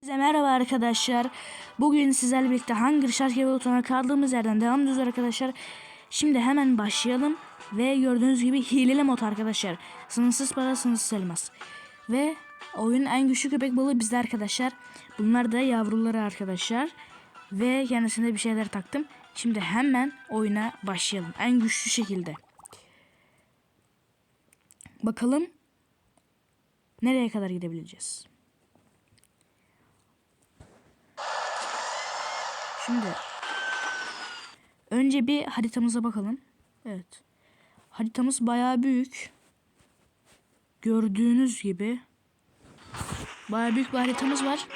Size merhaba arkadaşlar. Bugün sizlerle birlikte Hunger Shark Evolution'a kaldığımız yerden devam ediyoruz arkadaşlar. Şimdi hemen başlayalım. Ve gördüğünüz gibi hileli mod arkadaşlar. Sınırsız para sınırsız elmas. Ve oyunun en güçlü köpek balığı bizde arkadaşlar. Bunlar da yavruları arkadaşlar. Ve kendisine bir şeyler taktım. Şimdi hemen oyuna başlayalım. En güçlü şekilde. Bakalım nereye kadar gidebileceğiz. Şimdi önce bir haritamıza bakalım. Evet. Haritamız bayağı büyük. Gördüğünüz gibi bayağı büyük bir haritamız var.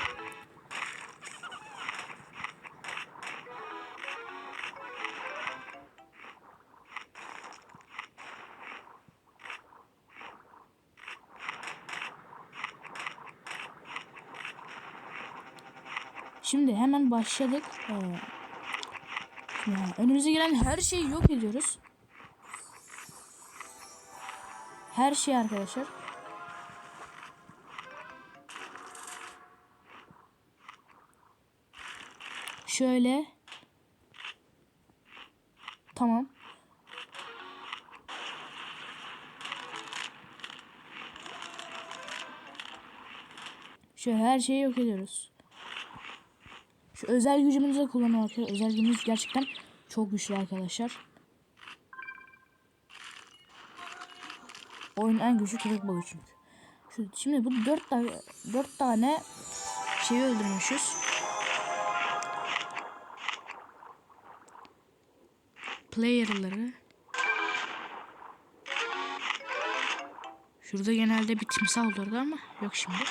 Şimdi hemen başladık. Ee, önümüze gelen her şeyi yok ediyoruz. Her şey arkadaşlar. Şöyle. Tamam. Şöyle her şeyi yok ediyoruz. Şu özel gücümüzü de kullanalım arkadaşlar. Özel gücümüz gerçekten çok güçlü arkadaşlar. Oyun en güçlü köpek balığı çünkü. Şimdi bu dört tane dört tane şeyi öldürmüşüz. Player'ları. Şurada genelde bir timsah olurdu ama yok şimdi.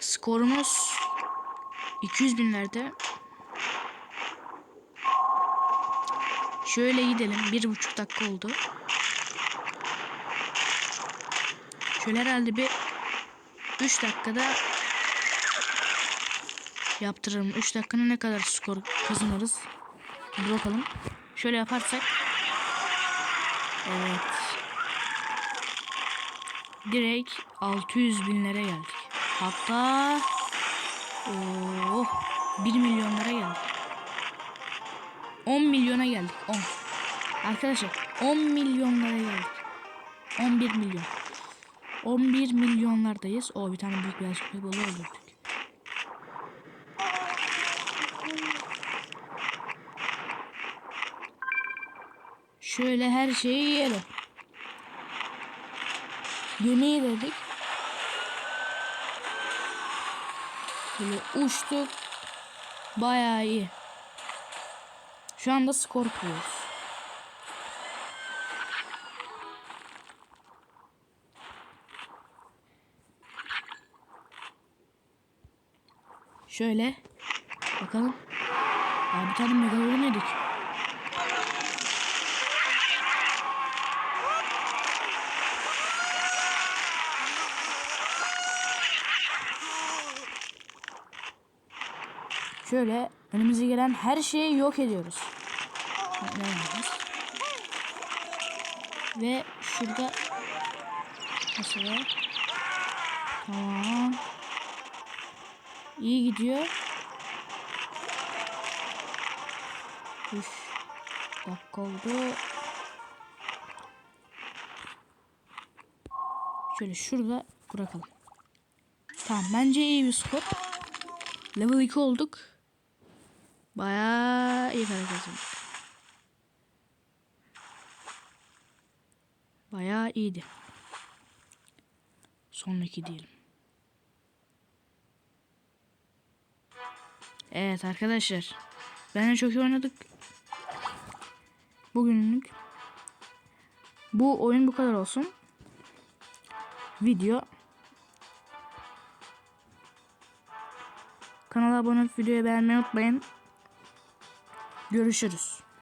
Skorumuz 200 binlerde. Şöyle gidelim. Bir buçuk dakika oldu. Şöyle herhalde bir 3 dakikada yaptırırım. 3 dakikada ne kadar skor kazanırız? Bir bakalım. Şöyle yaparsak. Evet. Direkt 600 binlere geldik. Hatta Oh, 1 milyonlara geldik. 10 milyona geldik. 10. Arkadaşlar 10 milyonlara geldik. 11 milyon. 11 milyonlardayız. O bir tane büyük beyaz köpek balığı öldürdük. Şöyle her şeyi yiyelim. Gemiyi dedik. Böyle uçtuk. Bayağı iyi. Şu anda skor kuruyoruz. Şöyle bakalım. Abi bir tane megalodon yedik. Şöyle önümüze gelen her şeyi yok ediyoruz. Ve şurada mesela tamam iyi gidiyor. 3 dakika oldu. Şöyle şurada bırakalım. Tamam bence iyi bir skor. Level 2 olduk. Bayağı iyi para kazandık. Bayağı iyiydi. Sonraki diyelim. Evet arkadaşlar. Bence çok iyi oynadık. Bugünlük. Bu oyun bu kadar olsun. Video. Kanala abone olup videoyu beğenmeyi unutmayın. Görüşürüz.